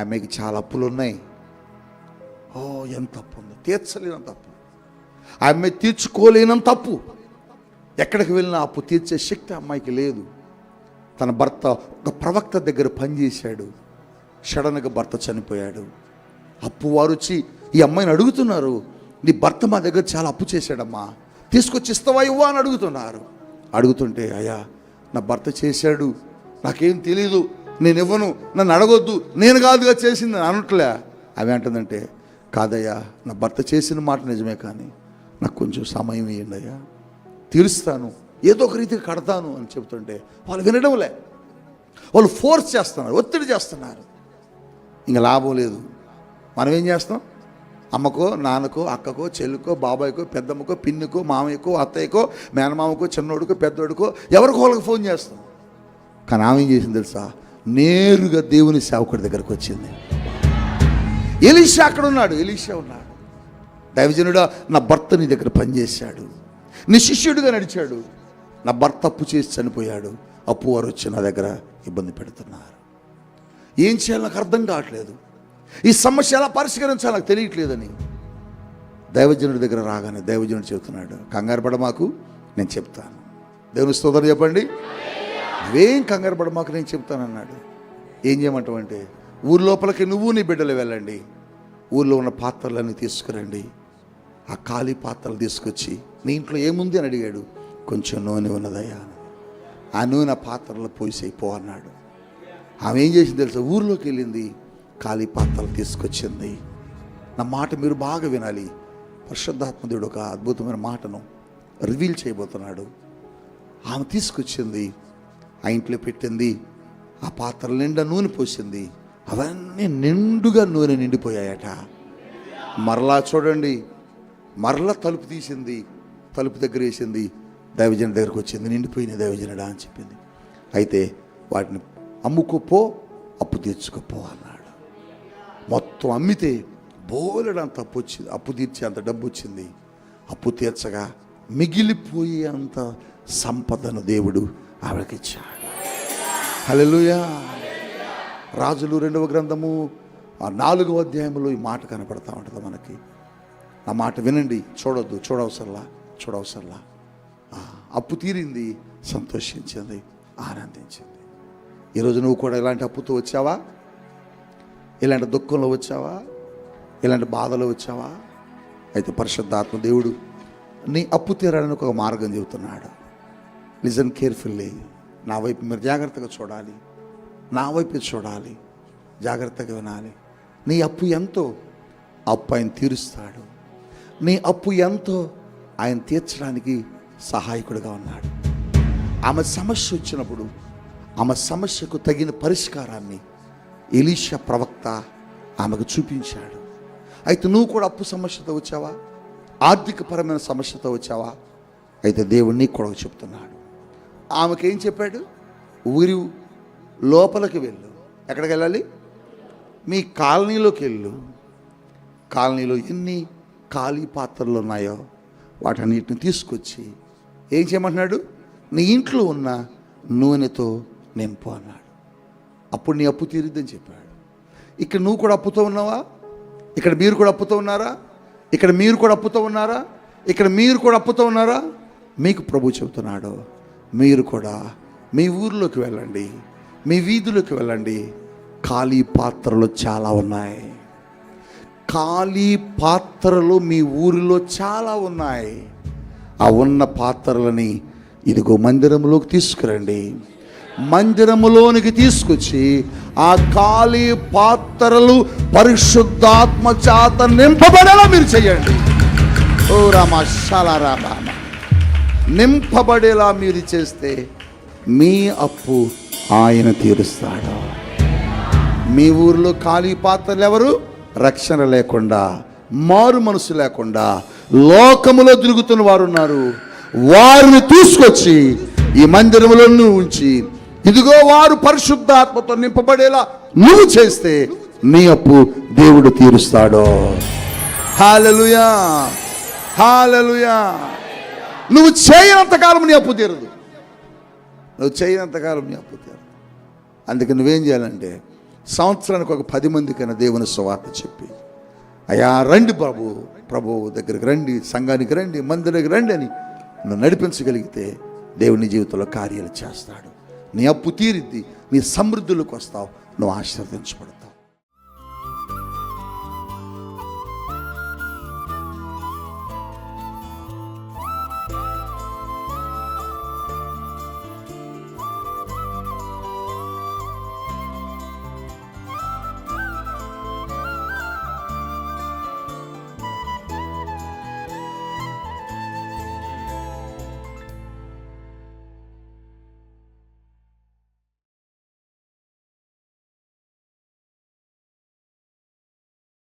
ఆమెకి చాలా అప్పులు ఉన్నాయి ఓ ఎంత అప్పు ఉంది. తీర్చలేనంత తప్పు ఆమె తీర్చుకోలేనంత తప్పు ఎక్కడికి వెళ్ళినా అప్పు తీర్చే శక్తి అమ్మాయికి లేదు. తన భర్త ఒక ప్రవక్త దగ్గర పనిచేశాడు. సడన్గా భర్త చనిపోయాడు. అప్పు వారు వచ్చి ఈ అమ్మాయిని అడుగుతున్నారు. నీ భర్త మా దగ్గర చాలా అప్పు చేశాడమ్మా. తీసుకొచ్చి ఇస్తావా ఇవ్వా అని అడుగుతున్నారు. అడుగుతుంటే అయ్యా నా భర్త చేశాడు. నాకేం తెలీదు. నేను ఇవ్వను నన్ను అడగొద్దు నేను కాదుగా చేసింది అని అనట్లే. అవి అంటుందంటే కాదయ్యా నా భర్త చేసిన మాట నిజమే కానీ నాకు కొంచెం సమయం ఇవ్వండి అయ్యా. తీరుస్తాను ఏదో ఒక రీతికి కడతాను అని చెబుతుంటే వాళ్ళు వినడంలే. వాళ్ళు ఫోర్స్ చేస్తున్నారు ఒత్తిడి చేస్తున్నారు. ఇంకా లాభం లేదు. మనం ఏం చేస్తాం? అమ్మకో నాన్నకో అక్కకో చెల్లికో బాబాయ్కో పెద్దమ్మకో పిన్నుకో మామయ్యకో అత్తయ్యకో మేనమామకో చిన్నోడికో పెద్దోడికో ఎవరికో వాళ్ళకి ఫోన్ చేస్తాం. కానీ ఆమె ఏం చేసింది తెలుసా? నేరుగా దేవుని సేవకుడి దగ్గరకు వచ్చింది. ఎలీషా అక్కడ ఉన్నాడు ఎలీషా ఉన్నాడు. దైవజనుడు నా భర్త నీ దగ్గర పనిచేశాడు. నీ శిష్యుడిగా నడిచాడు. నా భర్త అప్పు చేసి చనిపోయాడు. అప్పు వారు వచ్చి నా దగ్గర ఇబ్బంది పెడుతున్నారు. ఏం చేయాలో నాకు అర్థం కావట్లేదు. ఈ సమస్య ఎలా పరిష్కరించాలో నాకు తెలియట్లేదని. దైవజనుడి దగ్గర రాగానే దైవజనుడు చెబుతున్నాడు కంగారు పడ మాకు నేను చెప్తాను. దేవుని స్తోత్రం చెప్పండి. నువ్వేం కంగారు పడమాకు నేను చెప్తానన్నాడు. ఏం చేయమంటావు అంటే ఊరి లోపలికి నువ్వు నీ బిడ్డలు వెళ్ళండి. ఊళ్ళో ఉన్న పాత్రలన్నీ తీసుకురండి. ఆ ఖాళీ పాత్రలు తీసుకొచ్చి నీ ఇంట్లో ఏముంది అని అడిగాడు. కొంచెం నూనె ఉన్నదయ్యా ఆ నూనె ఆ పాత్రలో పో అన్నాడు. ఆమె ఏం చేసింది తెలుసా? ఊర్లోకి వెళ్ళింది ఖాళీ పాత్రలు తీసుకొచ్చింది. నా మాట మీరు బాగా వినాలి. పరిశుద్ధాత్మదేవుడు ఒక అద్భుతమైన మాటను రివీల్ చేయబోతున్నాడు. ఆమె తీసుకొచ్చింది ఆ ఇంట్లో పెట్టింది. ఆ పాత్రల నిండా నూనె పోసింది. అవన్నీ నిండుగా నూనె నిండిపోయాయట. మరలా చూడండి. మరలా తలుపు తీసింది. తలుపు దగ్గర వేసింది. దైవజన దగ్గరకు వచ్చింది. నిండిపోయిన దైవజనుడా అని చెప్పింది. అయితే వాటిని అమ్ముకోపో అప్పు తీర్చుకోపో అన్నాడు. మొత్తం అమ్మితే బోలెడంత అప్పు వచ్చింది. అప్పు తీర్చే అంత డబ్బు వచ్చింది. అప్పు తీర్చగా మిగిలిపోయే అంత సంపదను దేవుడు ఆవిడకిచ్చాడు హల్లెలూయా. రాజులు రెండవ గ్రంథము ఆ నాలుగవ అధ్యాయంలో ఈ మాట కనపడతా ఉంటుంది మనకి. ఆ మాట వినండి చూడొద్దు చూడవసరలా చూడవసరలా. అప్పు తీరింది సంతోషించింది ఆనందించింది. ఈరోజు నువ్వు కూడా ఇలాంటి అప్పుతో వచ్చావా? ఇలాంటి దుఃఖంలో వచ్చావా? ఇలాంటి బాధలో వచ్చావా? అయితే పరిశుద్ధాత్మ దేవుడు నీ అప్పు తీరడానికి ఒక మార్గం చెబుతున్నాడు. లిజన్ కేర్ఫుల్లీ నా వైపు మీరు జాగ్రత్తగా చూడాలి. నా వైపు చూడాలి. జాగ్రత్తగా వినాలి. నీ అప్పు ఎంతో? అప్పు ఆయన తీరుస్తాడు. నీ అప్పు ఎంతో? ఆయన తీర్చడానికి సహాయకుడిగా ఉన్నాడు. ఆమె సమస్య వచ్చినప్పుడు ఆమె సమస్యకు తగిన పరిష్కారాన్ని ఎలీషా ప్రవక్త ఆమెకు చూపించాడు. అయితే నువ్వు కూడా అప్పు సమస్యతో వచ్చావా? ఆర్థికపరమైన సమస్యతో వచ్చావా? అయితే దేవుడు నీకు కూడా చెప్తున్నాడు. ఆమెకేం చెప్పాడు? ఊరి లోపలికి వెళ్ళు. ఎక్కడికి వెళ్ళాలి? మీ కాలనీలోకి వెళ్ళు. కాలనీలో ఎన్ని ఖాళీ పాత్రలు ఉన్నాయో వాటన్నిటిని తీసుకొచ్చి ఏం చేయమంటున్నాడు? నీ ఇంట్లో ఉన్న నూనెతో నింపు అన్నాడు. అప్పుడు నీ అప్పు తీరిద్దని చెప్పాడు. ఇక్కడ నువ్వు కూడా అప్పుతో ఉన్నావా? ఇక్కడ మీరు కూడా అప్పుతో ఉన్నారా? ఇక్కడ మీరు కూడా అప్పుతో ఉన్నారా? ఇక్కడ మీరు కూడా అప్పుతో ఉన్నారా? మీకు ప్రభు చెబుతున్నాడు మీరు కూడా మీ ఊర్లోకి వెళ్ళండి మీ వీధులకు వెళ్ళండి. ఖాళీ పాత్రలు చాలా ఉన్నాయి. ఖాళీ పాత్రలు మీ ఊరిలో చాలా ఉన్నాయి. ఆ ఉన్న పాత్రలని ఇదిగో మందిరంలోకి తీసుకురండి. మందిరములోనికి తీసుకొచ్చి ఆ ఖాళీ పాత్రలు పరిశుద్ధాత్మ చేత నింపబడేలా మీరు చేయండి. ఓ రామ రామ. నింపబడేలా మీరు చేస్తే మీ అప్పు ఆయన తీరుస్తాడు. మీ ఊర్లో ఖాళీ పాత్రలు ఎవరు? రక్షణ లేకుండా మారు మనసు లేకుండా లోకములో తిరుగుతున్న వారు ఉన్నారు. వారిని తీసుకొచ్చి ఈ మందిరంలో ఉంచి ఇదిగో వారు పరిశుద్ధాత్మతో నింపబడేలా నువ్వు చేస్తే నీ అప్పు దేవుడు తీరుస్తాడో. హాలలుయా హాలలుయా నువ్వు చేయనంతకాలం నీ అప్పు తీరదు. నువ్వు చేయనంతకాలం నీ అప్పు తీరదు. అందుకే నువ్వేం చేయాలంటే సంవత్సరానికి ఒక పది మందికైనా దేవుని సువార్త చెప్పి అయ్యా రండి బాబు ప్రభు దగ్గరికి రండి సంఘానికి రండి మందిరానికి రండి అని నువ్వు నడిపించగలిగితే దేవుని జీవితంలో కార్యాలు చేస్తాడు. నీ అప్పు తీరిద్ది నీ సమృద్ధిలోకి వస్తావు నువ్వు ఆశీర్వదించబడతావు.